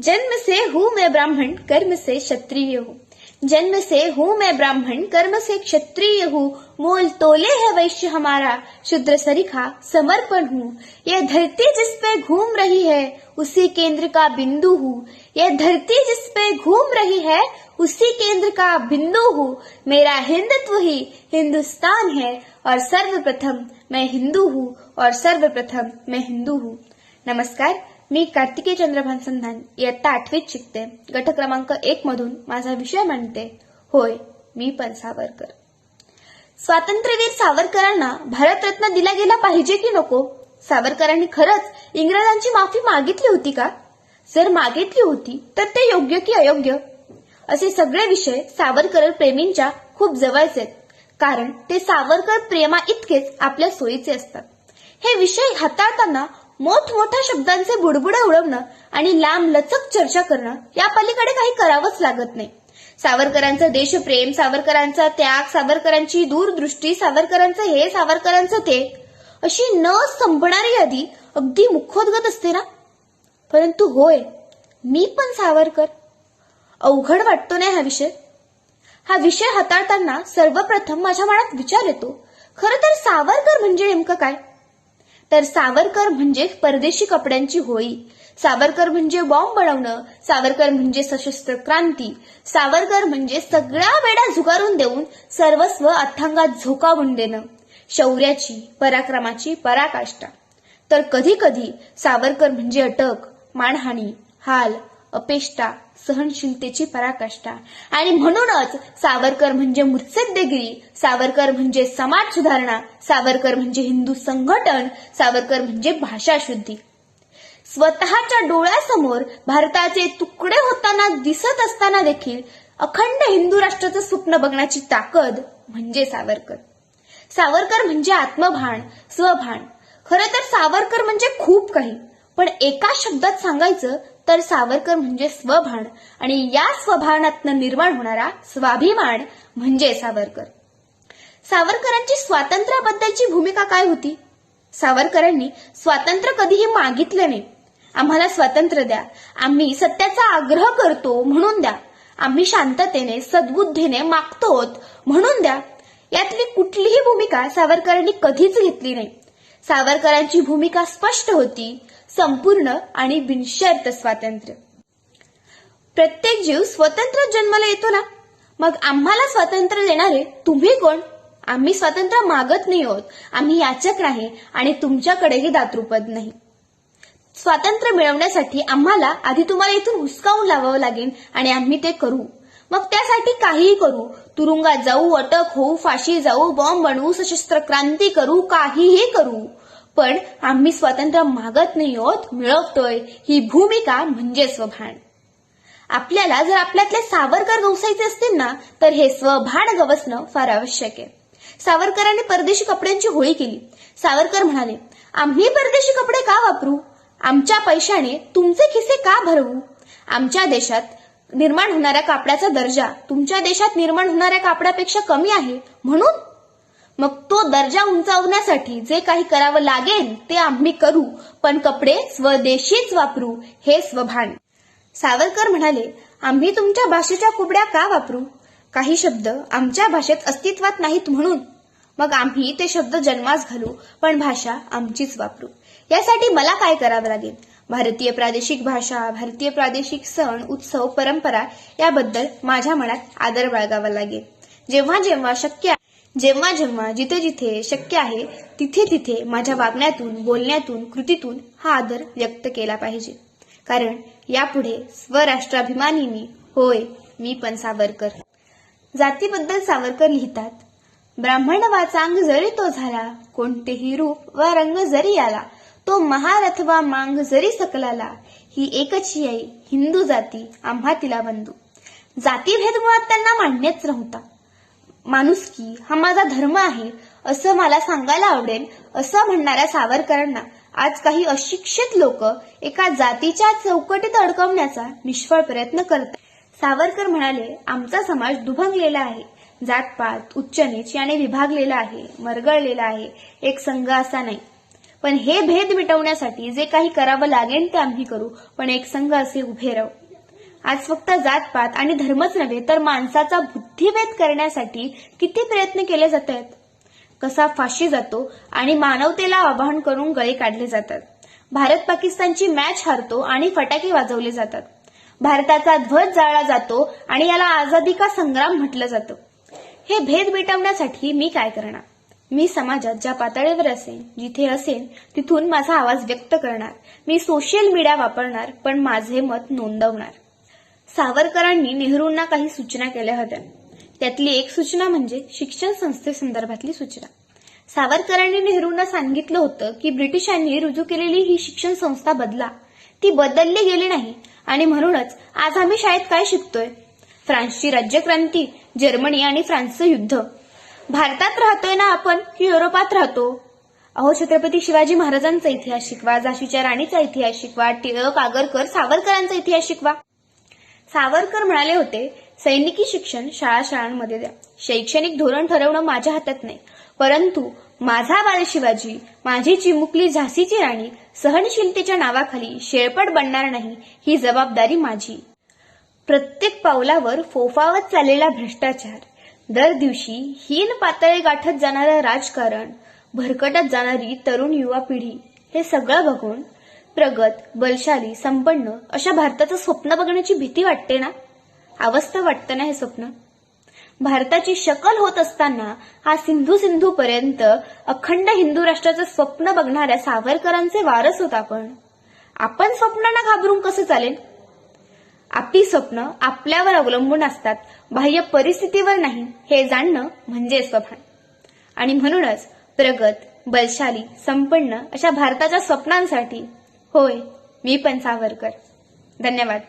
जन्म से हूँ मैं ब्राह्मण, कर्म से क्षत्रिय हूँ। जन्म से हूँ मैं ब्राह्मण, कर्म से क्षत्रिय हूँ। मोल तोले है वैश्य हमारा, शुद्र सरिखा समर्पण हूँ। यह धरती जिस पे घूम रही है, उसी केंद्र का बिंदु हूँ। यह धरती जिस पे घूम रही है, उसी केंद्र का बिंदु हूँ। मेरा हिंदुत्व ही हिंदुस्तान है, और सर्वप्रथम मैं हिंदू हूँ, और सर्वप्रथम मैं हिंदू हूँ। नमस्कार मी कार्तिकेय चंद्रभान संधान इयत्ता आठवीत शिकते. गट क्रमांक एक मधून माझा विषय म्हणते होय मी पण सावरकर. स्वातंत्र्यवीर सावरकरांना भारतरत्न दिला गेला पाहिजे की नको? सावरकरांनी खरंच इंग्रजांची माफी मागितली होती का? जर मागितली होती तर ते योग्य की अयोग्य? असे सगळे विषय सावरकर प्रेमींच्या खूप जवळचे आहेत. कारण ते सावरकर प्रेमा इतकेच आपल्या सोयीचे असतात. हे विषय हाताळताना मोठमोठ्या शब्दांचे बुडबुडे उडवणं आणि लांब लचक चर्चा करणं या पलीकडे काही करावंच लागत नाही. सावरकरांचं देशप्रेम सावरकरांचा त्याग सावरकरांची दूरदृष्टी सावरकरांचं हे सावरकरांचं ते अशी न संपणारी यादी अगदी मुखोद्गत असते ना? परंतु होय मी पण सावरकर. अवघड वाटतो नाही हा विषय? हा विषय हाताळताना सर्वप्रथम माझ्या मनात विचार येतो. खरं तर सावरकर म्हणजे नेमकं काय? तर सावरकर म्हणजे परदेशी कपड्यांची होळी. सावरकर म्हणजे बॉम्ब बनवणं सावरकर म्हणजे सशस्त्र क्रांती सावरकर म्हणजे सगळ्या वेडा झुगारून देऊन सर्वस्व अथांगात झोकावून देणं शौर्याची पराक्रमाची पराकाष्ठा. तर कधी कधी सावरकर म्हणजे अटक मानहानी हाल अपेष्टा सहनशीलतेची पराकाष्ठा. आणि म्हणूनच सावरकर म्हणजे मुत्सद्देगिरी सावरकर म्हणजे समाज सुधारणा सावरकर म्हणजे हिंदू संघटन सावरकर म्हणजे भाषा शुद्धी. स्वतःच्या डोळ्यासमोर भारताचे तुकडे होताना दिसत असताना देखील अखंड हिंदू राष्ट्राचं स्वप्न बघण्याची ताकद म्हणजे सावरकर. सावरकर म्हणजे आत्मभान स्वभान. खरं तर सावरकर म्हणजे खूप काही. पण एका शब्दात सांगायचं तर सावरकर म्हणजे स्वभान आणि या स्वभानातनं निर्माण होणारा स्वाभिमान म्हणजे सावरकर. सावरकरांची स्वातंत्र्याबद्दलची भूमिका काय होती? सावरकरांनी स्वातंत्र्य कधीही मागितलं नाही. आम्हाला स्वातंत्र्य द्या. आम्ही सत्याचा आग्रह करतो म्हणून द्या. आम्ही शांततेने सद्बुद्धीने मागतोत म्हणून द्या. यातली कुठलीही भूमिका सावरकरांनी कधीच घेतली नाही. सावरकरांची भूमिका स्पष्ट होती संपूर्ण आणि बिनशर्त स्वातंत्र्य. प्रत्येक जीव स्वतंत्र जन्माला येतो ना? मग आम्हाला स्वातंत्र्य देणारे तुम्ही कोण? आम्ही स्वातंत्र्य मागत नाही आहोत. आम्ही याचक नाही आणि तुमच्याकडेही दातृपद नाही. स्वातंत्र्य मिळवण्यासाठी आम्हाला आधी तुम्हाला इथून हुसकावून लावावं लागेल आणि आम्ही ते करू. मग त्यासाठी काहीही करू. तुरुंगात जाऊ अटक होऊ फाशी जाऊ बॉम्ब बनवू सशस्त्र क्रांती करू काहीही करू. पण आम्ही स्वातंत्र्य मागत नाही आहोत मिळवतोय. ही भूमिका म्हणजे स्वभान. आपल्याला जर आपल्यातले सावरकर गवसायचे असतील ना तर हे स्वभान गवसणं फार आवश्यक आहे. सावरकरांनी परदेशी कपड्यांची होळी केली. सावरकर म्हणाले आम्ही परदेशी कपडे का वापरू? आमच्या पैशाने तुमचे खिसे का भरवू? आमच्या देशात निर्माण होणाऱ्या कापडाचा दर्जा तुमच्या देशात निर्माण होणाऱ्या कापडापेक्षा कमी आहे. म्हणून मग तो दर्जा उंचावण्यासाठी जे काही करावं लागेल ते आम्ही करू. पण कपडे स्वदेशीच वापरू हे स्वभान. सावरकर म्हणाले आम्ही तुमच्या भाषेच्या कुबड्या का वापरू? काही शब्द आमच्या भाषेत अस्तित्वात नाहीत म्हणून. मग आम्ही ते शब्द जन्मास घालू पण भाषा आमचीच वापरू. यासाठी मला काय करावं लागेल? भारतीय प्रादेशिक भाषा भारतीय प्रादेशिक सण उत्सव परंपरा याबद्दल माझ्या मनात आदर बाळगावा लागेल. जेव्हा जेव्हा शक्य आहे जेव्हा जेव्हा जिथे जिथे शक्य आहे तिथे तिथे माझ्या वागण्यातून बोलण्यातून कृतीतून हा आदर व्यक्त केला पाहिजे. कारण यापुढे स्वराष्ट्राभिमानीने होय मी पण सावरकर. जातीबद्दल सावरकर लिहितात ब्राह्मण वाचांग जरी तो झाला कोणतेही रूप वा रंग जरी आला तो महार अथवा मांग जरी सकलाला ही एकची आई हिंदू जाती आम्हा तिला बंधू. जातीभेद मुळात त्यांना मान्यच नव्हता. माणुसकी हा माझा धर्म आहे असं मला सांगायला आवडेल असं म्हणणाऱ्या सावरकरांना आज काही अशिक्षित लोक एका जातीच्या चौकटीत अडकवण्याचा निष्फळ प्रयत्न करतात. सावरकर म्हणाले आमचा समाज दुभंगलेला आहे. जातपात उच्च नीच याने विभागलेला आहे मरगळलेला आहे. एक संघ असा नाही. पण हे भेद मिटवण्यासाठी जे काही करावं लागेल ते आम्ही करू. पण एक संघ असे उभे राहू. आज फक्त जातपात आणि धर्मच नव्हे तर माणसाचा बुद्धिभेद करण्यासाठी किती प्रयत्न केले जात आहेत कसा फाशी जातो आणि मानवतेला आवाहन करून गळे काढले जातात. भारत पाकिस्तानची मॅच हारतो आणि फटाके वाजवले जातात. भारताचा ध्वज जाळला जातो आणि याला आझादी का संग्राम म्हटलं जातं? हे भेद मिटवण्यासाठी मी काय करणार? मी समाजात ज्या पातळीवर असेन जिथे असेल तिथून माझा आवाज व्यक्त करणार. मी सोशल मीडिया वापरणार पण माझे मत नोंदवणार. सावरकरांनी नेहरूंना काही सूचना केल्या होत्या. त्यातली एक सूचना म्हणजे शिक्षण संस्थेसंदर्भातली सूचना. सावरकरांनी नेहरूंना सांगितलं होतं की ब्रिटिशांनी रुजू केलेली ही शिक्षण संस्था बदला. ती बदलली गेली नाही आणि म्हणूनच आज आम्ही शाळेत काय शिकतोय? फ्रान्सची राज्यक्रांती जर्मनी आणि फ्रान्सचं युद्ध. भारतात राहतोय ना आपण की युरोपात राहतो? अहो छत्रपती शिवाजी महाराजांचा इतिहास शिकवा झाशीच्या राणीचा इतिहास शिकवा टिळक आगरकर सावरकरांचा इतिहास शिकवा. सावरकर म्हणाले होते सैनिकी शिक्षण शाळा शाळांमध्ये द्या. शैक्षणिक धोरण ठरवणं माझ्या हातात नाही. परंतु माझा बाल शिवाजी माझी चिमुकली झाशीची राणी सहनशीलतेच्या नावाखाली शेळपट बनणार नाही ही जबाबदारी माझी. प्रत्येक पावलावर फोफावत चाललेला भ्रष्टाचार. दर दिवशी हीन पातळी गाठत जाणारं राजकारण भरकटत जाणारी तरुण युवा पिढी हे सगळं बघून प्रगत बलशाली संपन्न अशा भारताचं स्वप्न बघण्याची भीती वाटते ना? अवस्था वाटतं ना हे स्वप्न? भारताची शकल होत असताना हा सिंधू सिंधू पर्यंत अखंड हिंदू राष्ट्राचं स्वप्न बघणाऱ्या सावरकरांचे वारस होत आपण. आपण स्वप्नांना घाबरून कसं चालेल? आपली स्वप्न आपल्यावर अवलंबून असतात. बाह्य परिस्थितीवर नाही हे जाणणं म्हणजे स्वभान. आणि म्हणूनच प्रगत बलशाली संपन्न अशा भारताच्या स्वप्नांसाठी होय मी पण सावरकर. धन्यवाद.